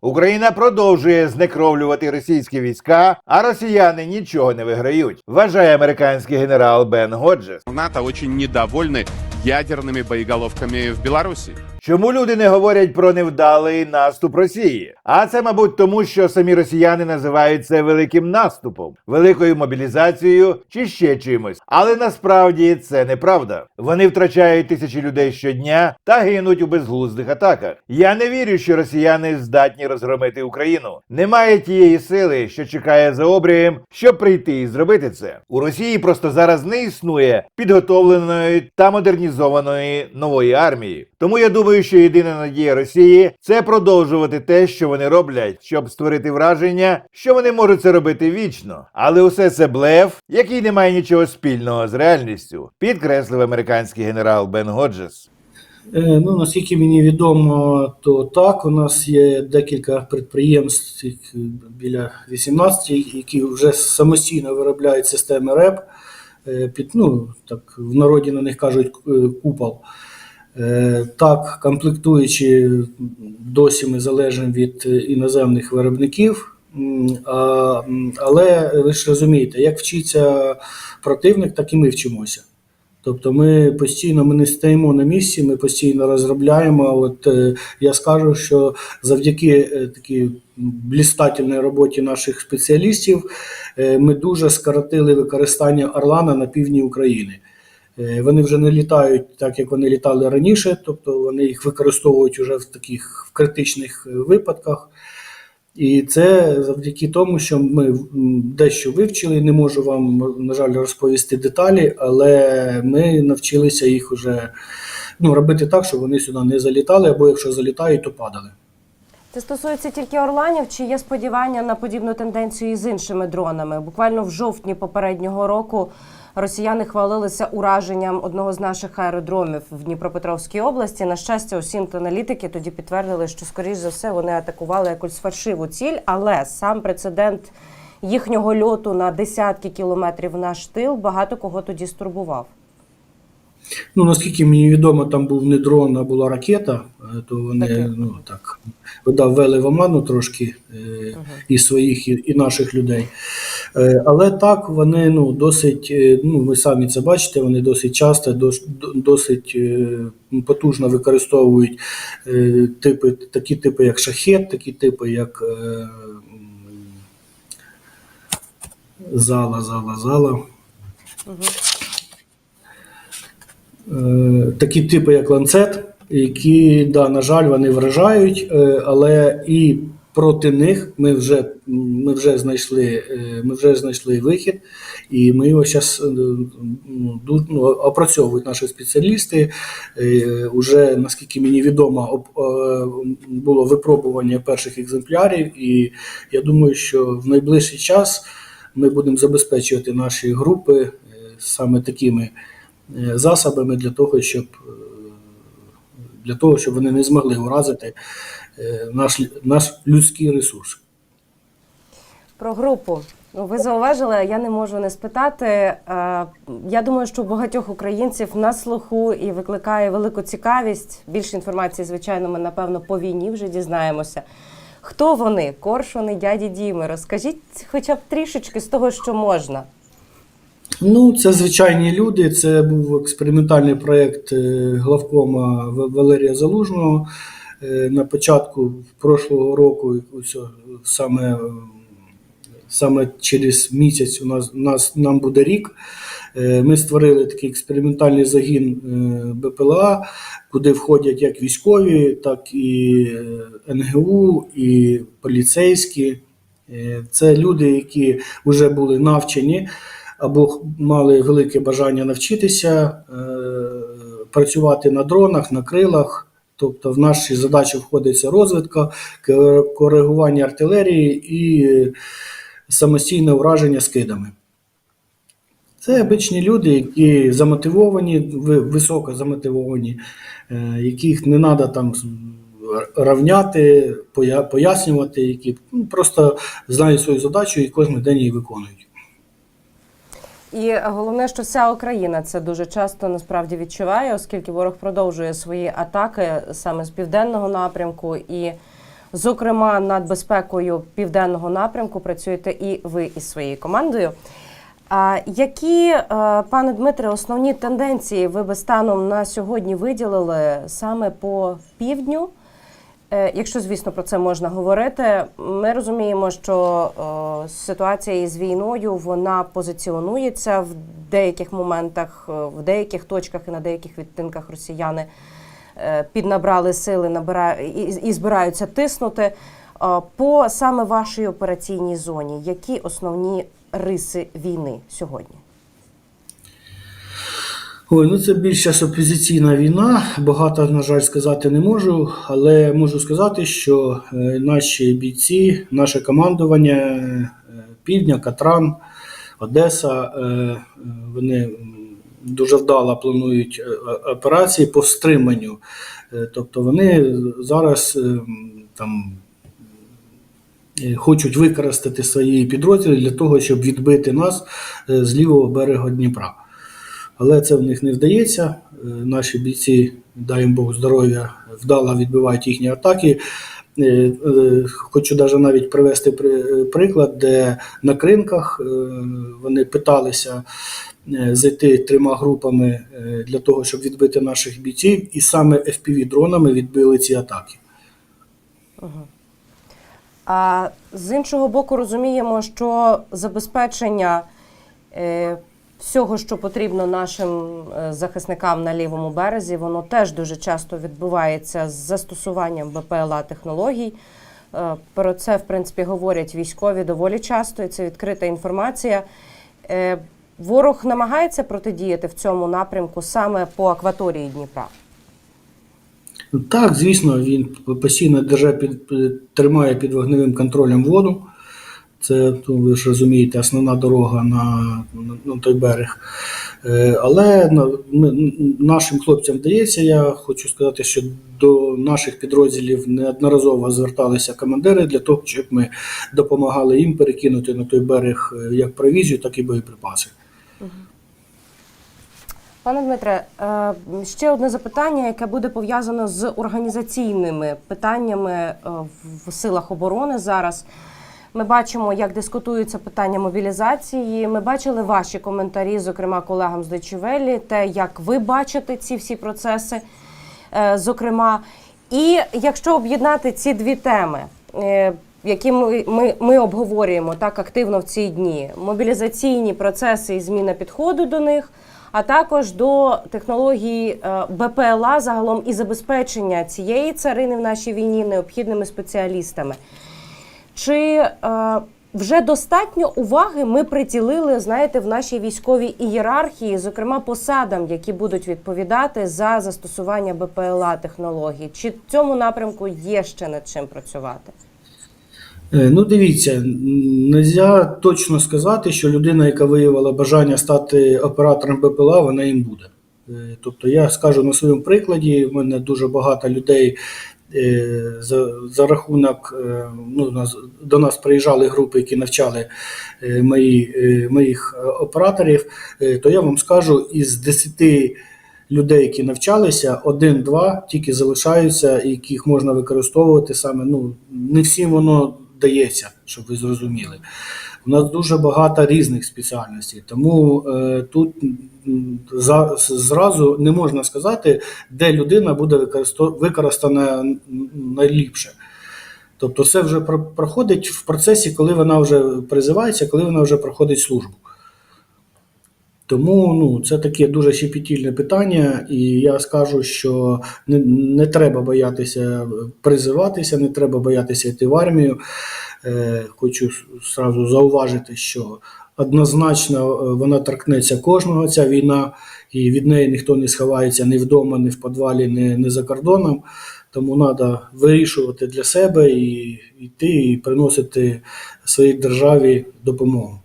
Україна продовжує знекровлювати російські війська, а росіяни нічого не виграють, вважає американський генерал Бен Годжес. НАТО очень недовольны ядерними боєголовками в Беларуси. Чому люди не говорять про невдалий наступ Росії? А це, мабуть, тому, що самі росіяни називають це великим наступом, великою мобілізацією чи ще чимось. Але насправді це неправда. Вони втрачають тисячі людей щодня та гинуть у безглуздих атаках. Я не вірю, що росіяни здатні розгромити Україну. Немає тієї сили, що чекає за обрієм, щоб прийти і зробити це. У Росії просто зараз не існує підготовленої та модернізованої нової армії. Тому я думаю, що єдина надія Росії це продовжувати те, що вони роблять, щоб створити враження, що вони можуть це робити вічно. Але усе це блеф, який не має нічого спільного з реальністю, підкреслив американський генерал Бен Годжес. Е, Ну, наскільки мені відомо, то так, у нас є декілька підприємств, біля 18, які вже самостійно виробляють системи РЕП. Е, Під, ну, так, в народі на них кажуть е, купол. Е, Так, комплектуючи, досі ми залежимо від іноземних виробників. Але ви ж розумієте, як вчиться противник, так і ми вчимося. Тобто ми постійно ми не стоїмо на місці, ми постійно розробляємо. От е, я скажу, що завдяки е, такій блістательній роботі наших спеціалістів ми дуже скоротили використання Орлана на півдні України. Е, Вони вже не літають так, як вони літали раніше, тобто вони їх використовують вже в таких в критичних е, випадках. І це завдяки тому, що ми дещо вивчили. Не можу вам, на жаль, розповісти деталі, але ми навчилися їх уже ну, робити так, щоб вони сюди не залітали, або якщо залітають, то падали. Це стосується тільки орланів, чи є сподівання на подібну тенденцію і з іншими дронами? Буквально в жовтні попереднього року росіяни хвалилися ураженням одного з наших аеродромів в Дніпропетровській області. На щастя, усім аналітики тоді підтвердили, що скоріш за все вони атакували якусь фальшиву ціль, але сам прецедент їхнього льоту на десятки кілометрів наш тил багато кого тоді стурбував. Ну, наскільки мені відомо, там був не дрон, а була ракета, е, то вони Таке. ну, так, да, ввели в оману трошки е, і своїх, і, і наших людей. Е, але так, вони ну, досить, ну, ви самі це бачите, вони досить часто, дос- досить е, потужно використовують е, типи, такі типи, як шахет, такі типи, як е, зала, зала, зала. Е, такі типи, як ланцет, які, да, на жаль, вони вражають, е, але і проти них ми вже, ми вже знайшли, е, ми вже знайшли вихід, і ми його зараз ну, опрацьовують наші спеціалісти. Е, Уже, наскільки мені відомо, е, було випробування перших екземплярів, і я думаю, що в найближчий час ми будемо забезпечувати наші групи е, саме такими е, засобами для того, щоб е, для того, щоб вони не змогли уразити е, наш, наш людський ресурс. Про групу. Ну, Ви зауважили, я не можу не спитати. Е, Я думаю, що багатьох українців на слуху і викликає велику цікавість. Більше інформації, звичайно, ми напевно по війні вже дізнаємося. Хто вони? Коршуни, дяді Діми? Розкажіть хоча б трішечки з того, що можна. Ну, це звичайні люди. Це був експериментальний проєкт е, главкома Валерія Залужного. Е, На початку прошлого року, саме, е, саме через місяць у нас, нас нам буде рік. Ми створили такий експериментальний загін БПЛА, куди входять як військові, так і НГУ, і поліцейські. Це люди, які вже були навчені або мали велике бажання навчитися е, працювати на дронах, на крилах. Тобто в наші задачі входить це розвідка, ке- коригування артилерії і самостійне враження скидами. Це обичні люди, які замотивовані, високо замотивовані, е, яких не треба там равняти, пояснювати, які ну, просто знають свою задачу і кожен день її виконують. І головне, що вся Україна це дуже часто насправді відчуває, оскільки ворог продовжує свої атаки саме з південного напрямку. І Зокрема, над безпекою південного напрямку працюєте і ви із своєю командою. А які, е, пане Дмитре, основні тенденції ви би станом на сьогодні виділили саме по півдню? Е, Якщо, звісно, про це можна говорити, ми розуміємо, що е, ситуація із війною вона позиціонується в деяких моментах, е, в деяких точках і на деяких відтинках росіяни піднабрали сили, набира... і, збираються тиснути. По саме вашій операційній зоні, які основні риси війни сьогодні? Ой, ну це більш зараз опозиційна війна. Багато, на жаль, сказати не можу, але можу сказати, що е, наші бійці, наше командування е, Півдня, Катран, Одеса, е, вони дуже вдало планують операції по стриманню. Тобто вони зараз там хочуть використати свої підрозділи для того, щоб відбити нас з лівого берега Дніпра. Але це в них не вдається. Е, Наші бійці, дай їм Бог здоров'я, вдало відбивають їхні атаки. Е, е, Хочу даже навіть привести приклад, де на кринках вони питалися зайти трьома групами для того, щоб відбити наших бійців, і саме FPV-дронами відбили ці атаки. А з іншого боку, розуміємо, що забезпечення всього, що потрібно нашим е, захисникам на лівому березі, воно теж дуже часто відбувається з застосуванням БПЛА технологій. Е, Про це, в принципі, говорять військові доволі часто, і це відкрита інформація. Е, Ворог намагається протидіяти в цьому напрямку саме по акваторії Дніпра. Так, звісно, він постійно держа під, під- тримає під вогневим контролем воду. Це, ну, ви ж розумієте, основна дорога на, на, той берег. Е, але ми- нашим хлопцям вдається, я хочу сказати, що до наших підрозділів неодноразово зверталися командири для того, щоб ми допомагали їм перекинути на той берег е, як провізію, так і боєприпаси. Пане Дмитре, е, ще одне запитання, яке буде пов'язано з організаційними питаннями в силах оборони зараз. Ми бачимо, як дискутуються питання мобілізації. Ми бачили ваші коментарі, зокрема колегам з Дечевелі, те, як ви бачите ці всі процеси, е, зокрема. І якщо об'єднати ці дві теми, е, які ми, ми, ми обговорюємо так активно в ці дні: мобілізаційні процеси і зміна підходу до них, а також до технології е, БПЛА загалом і забезпечення цієї царини в нашій війні необхідними спеціалістами. Чи е, вже достатньо уваги ми приділили, знаєте, в нашій військовій ієрархії, зокрема посадам, які будуть відповідати за застосування БПЛА технологій? Чи в цьому напрямку є ще над чим працювати? Е, Ну, дивіться, нельзя точно сказати, що людина, яка виявила бажання стати оператором БПЛА, вона їм буде. Е, Тобто я скажу на своєму прикладі, в мене дуже багато людей за, за рахунок, е, ну, до нас приїжджали групи, які навчали е, мої, е, моїх е, операторів, Е, то я вам скажу, із 10 людей, які навчалися, один-два тільки залишаються, яких можна використовувати саме. Ну не всім воно дається, щоб ви зрозуміли. У нас дуже багато різних спеціальностей, тому е, тут за, зразу не можна сказати, де людина буде використана найліпше. Тобто, це вже проходить в процесі, коли вона вже призивається, коли вона вже проходить службу. Тому ну, це таке дуже щепетільне питання, і я скажу, що не, не треба боятися призиватися, не треба боятися йти в армію. Е, хочу сразу зауважити, що однозначно е, вона торкнеться кожного ця війна, і від неї ніхто не сховається ні вдома, ні в підвалі, ні, ні за кордоном. Тому треба вирішувати для себе і йти і приносити своїй державі допомогу.